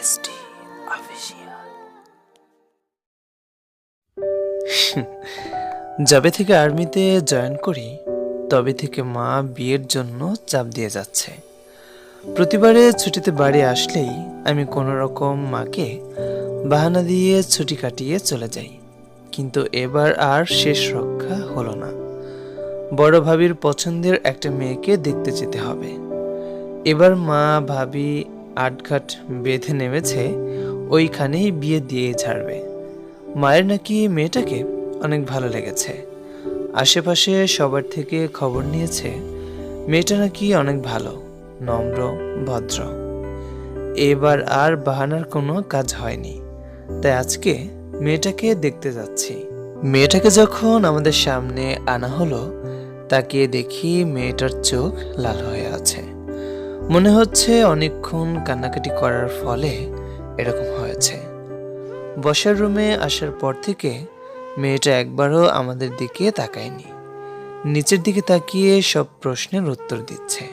ST official যবে থেকে আর্মিতে জয়েন করি, তবে থেকে মা বিয়ের জন্য চাপ দিয়ে যাচ্ছে। প্রতিবারে ছুটিতে বাড়ি আসলেই আমি কোনো রকম মাকে বাহানা দিয়ে ছুটি কাটিয়ে চলে যাই। কিন্তু এবার আর শেষ রক্ষা হলো না। বড় ভাবির পছন্দের একটা মেয়েকে দেখতে যেতে হবে। এবার মা, ভাবি আটঘাট বেঁধে নেমেছে, ওইখানেই বিয়ে দিয়ে ছাড়বে। মায়ের নাকি মেয়েটাকে অনেক ভালো লেগেছে। আশেপাশে সবার থেকে খবর নিয়েছে, মেয়েটা নাকি অনেক ভালো, নম্র, ভদ্র। এবার আর বাহানার কোনো কাজ হয়নি। তাই আজকে মেয়েটাকে দেখতে যাচ্ছি। মেয়েটাকে যখন আমাদের সামনে আনা হলো, তাকে দেখি মেয়েটার চোখ লাল হয়ে আছে। মনে হচ্ছে অনেকক্ষণ কান্নাকাটি করার ফলে এরকম হয়েছে। বসার রুমে আসার পর থেকে মেয়েটা একবারও আমাদের দিকে তাকায়নি। নিচের দিকে তাকিয়ে সব প্রশ্নের উত্তর দিচ্ছে।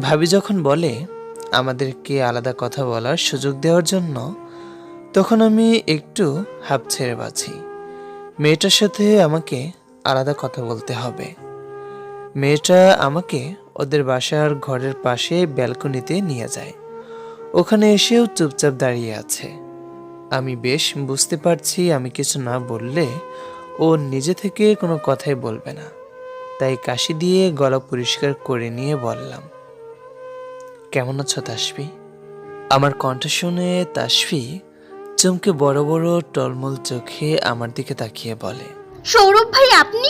ভাবি যখন বলে আমাদেরকে আলাদা কথা বলার সুযোগ দেওয়ার জন্য, তখন আমি একটু হাঁপ ছেড়ে বাঁচি। মেয়েটার সাথে আমাকে আলাদা কথা বলতে হবে। মেয়েটা আমাকে ওদের বাসার ঘরের পাশে ব্যালকনিতে নিয়ে যায়। ওখানে এসেও চুপচাপ দাঁড়িয়ে আছে। আমি বেশ বুঝতে পারছি আমি কিছু না বললে ও নিজে থেকে কোনো কথাই বলবে না। তাই কাশি দিয়ে গলা পরিষ্কার করে নিয়ে বললাম কেমন আছো তাসফি? আমার কণ্ঠ শুনে তাসফি চমকে বড় বড় টলমল চোখে আমার দিকে তাকিয়ে বলে সৌরভ ভাই আপনি?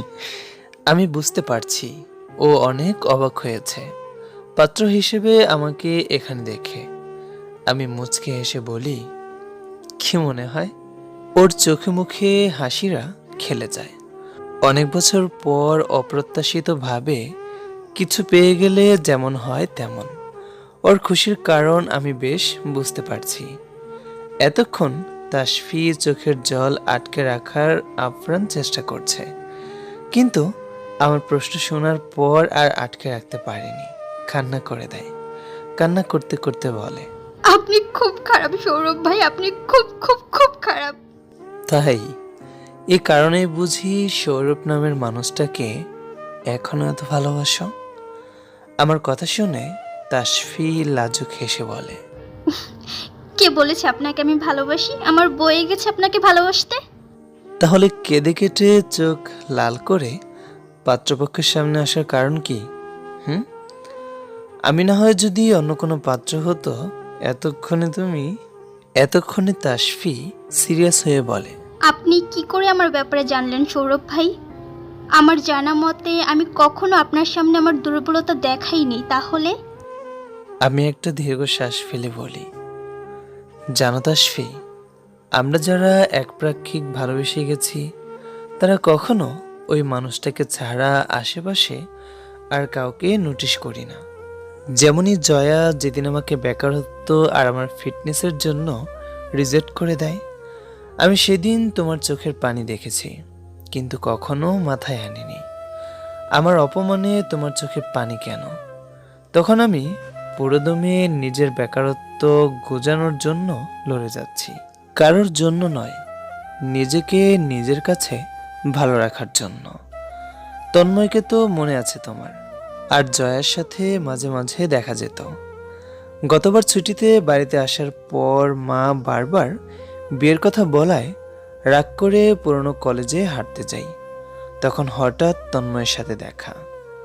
আমি বুঝতে পারছি। ও অনেক অবাক হয়েছে। পাত্র হিসেবে আমাকে এখানে দেখে। আমি মুচকে এসে বলি, কি মনে হয়, ওর চোখে মুখে হাসিরা খেলে যায়। অনেক বছর পর অপ্রত্যাশিতভাবে কিছু পেয়ে গেলে যেমন হয় তেমন। ওর খুশির কারণ আমি বেশ বুঝতে পারছি। এতক্ষণ তাসফি চোখের জল আটকে রাখার আপ্রাণ চেষ্টা করছে। কিন্তু আমার প্রশ্ন শোনার পর আর আটকে রাখতে পারেনি। কান্না করে দেয়। কান্না করতে করতে বলে আপনি খুব খারাপ সৌরভ ভাই আপনি খুব খুব খুব খারাপ। তাই এ কারণেই বুঝি সৌরভ নামের মানুষটাকে এখনও এত ভালোবাসো? আমার কথা শুনে তাসফি লাজুক হেসে বলে কে বলেছে আপনাকে আমি ভালোবাসি? আমার বয়ে গেছে আপনাকে ভালোবাসতে? তাহলে কেঁদে কেটে চোখ লাল করে পাত্রপক্ষের সামনে আসার কারণ কি? হুম? আমি না হয় যদি অন্য কোনো পাত্র হতো এতক্ষণে তুমি এতক্ষণে তাসফি সিরিয়াস হয়ে বলে। আপনি কি করে আমার ব্যাপারে জানলেন সৌরভ ভাই? আমার জানা মতে আমি কখনো আপনার সামনে আমার দুর্বলতা দেখাইনি তাহলে? আমি একটা দীর্ঘশ্বাস ফেলে বলি। জানো তাসফি আমরা যারা একপ্রাক্ষিক ভালোবেসে গেছি তারা কখনো ওই মানুষটাকে ছাড়া আশেপাশে আর কাউকে নোটিশ করি না। যেমনই জয়া যেদিন আমাকে বেকারত্ব আর আমার ফিটনেসের জন্য রিজেক্ট করে দেয়, আমি সেদিন তোমার চোখের পানি দেখেছি, কিন্তু কখনো মাথায় আনিনি। আমার অপমানে তোমার চোখে পানি কেন? তখন আমি পুরোদমে নিজের বেকারত্ব গোজানোর জন্য লড়ে যাচ্ছি। কারোর জন্য নয়, নিজেকে নিজের কাছে ভালো রাখার জন্য। তন্ময়কে তো মনে আছে তোমার। আর জয়ার সাথে মাঝে মাঝে দেখা যেত। গতবার ছুটিতে বাড়িতে আসার পর মা বারবার বিয়ের কথা বলায় রাগ করে পুরনো কলেজে হাঁটতে যাই। তখন হঠাৎ তন্ময়ের সাথে দেখা।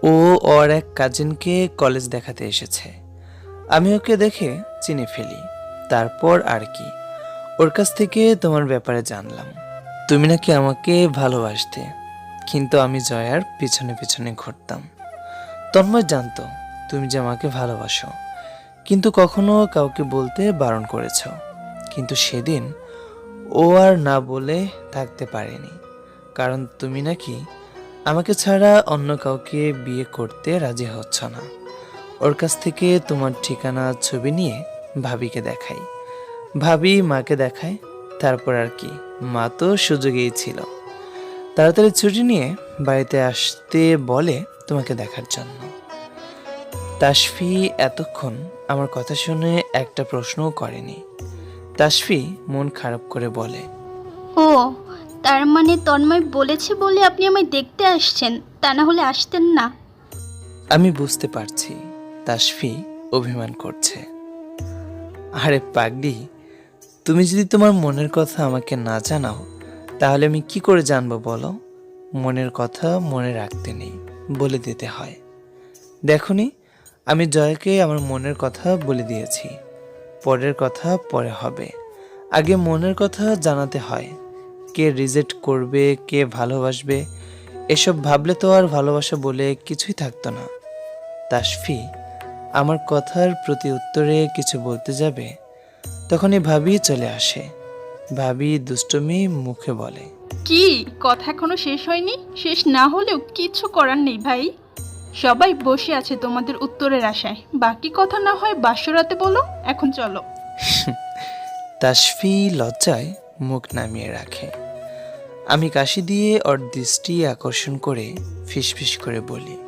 ও ওর এক কাজিনকে কলেজ দেখাতে এসেছে। আমি ওকে দেখে চিনে ফেলি। তারপর আর কি। ওর কাছ থেকে তোমার ব্যাপারে জানলাম। তুমি নাকি আমাকে ভালোবাসতে, কিন্তু আমি জয়ার পিছনে পিছনে ঘুরতাম। তন্ময় জানতো, তুমি যে আমাকে ভালোবাসো, কিন্তু কখনো কাউকে বলতে বারণ করেছ। কিন্তু সেদিন ও আর না বলে থাকতে পারেনি, কারণ তুমি নাকি আমাকে ছাড়া অন্য কাউকে বিয়ে করতে রাজি হচ্ছ না। ওর কাছ থেকে তোমার ঠিকানা, ছবি নিয়ে ভাবিকে দেখাই। ভাবি মাকে দেখায় তারপর আর কি মা তো সুযোগেই ছিল। তাড়াতাড়ি ছুটি নিয়ে বাড়িতে আসতে বলে তোমাকে দেখার জন্য। তাসফি এতক্ষণ আমার কথা শুনে একটা প্রশ্নও করেনি। তাসফি মন খারাপ করে বলে ও তার মানে তন্ময় বলেছে বলে আপনি আমায় দেখতে আসছেন তা না হলে আসতেন না। আমি বুঝতে পারছি তাসফি অভিমান করছে। আরে পাগলি তুমি যদি তোমার মনের কথা আমাকে না জানাও, তাহলে আমি কি করে জানব বলো? মনের কথা মনে রাখতে নেই, বলে দিতে হয়। দেখনি, আমি জয়কে আমার মনের কথা বলে দিয়েছি। পরের কথা পরে হবে। আগে মনের কথা জানাতে হয়। কে রিজেক্ট করবে, কে ভালোবাসবে, এসব ভাবলে তো আর ভালোবাসা বলে কিছুই থাকতো না। তাসফি, আমার কথার প্রতি উত্তরে কিছু বলতে যাবে? তখনই ভাবি চলে আসে। ভাবি দুষ্টমি মুখে বলে। কি? কথা এখনও শেষ হয়নি? শেষ না হলেও কিছু করার নেই ভাই। সবাই বসে আছে তোমাদের উত্তরের আশায়। বাকি কথা না হয় বাসরাতে বলো এখন চলো। তাসফি লজ্জায় মুখ নামিয়ে রাখে। আমি কাশি দিয়ে ওর দৃষ্টি আকর্ষণ করে ফিসফিস করে বলি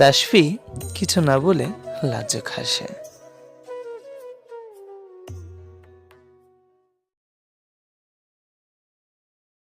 তাসফি কিছু না বলে লাজ্জ হাসে।